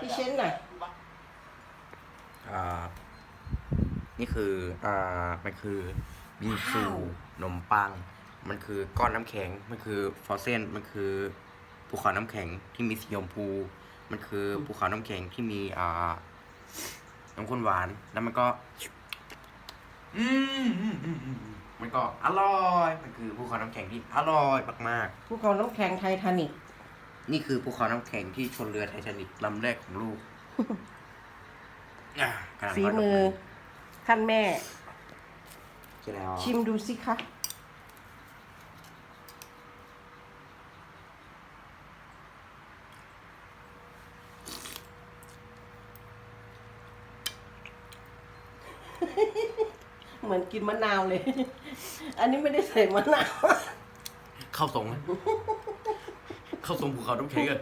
พี่เชนหน่อยอ่านี่คืออ่ามันคือบิงซูนมปัง มันคือก้อนน้ำแข็ง มันคือฟอสเซนมันคือภูเขาน้ำแข็งที่มีสีชมพู มันคือภูเขาน้ำแข็งที่มีอ่าน้ำข้นหวาน แล้วมันก็ อืมอืมอืมอืมมันก็อร่อย มันคือภูเขาน้ำแข็งที่อร่อยมากภูเขาน้ำแข็งไททานิกๆ นี่คือภูเขาน้ำแข็งที่ชนเรือไททานิกลำแรกของลูกอะกำลังฝีทดดกมือท่านแม่ ใช่แล้วชิมดูสิคะ เหมือนกินมะนาวเลย อันนี้ไม่ได้ใส่มะนาว เข้าทรงไหม เข้าทรงภูเขาน้ำแข็งอะ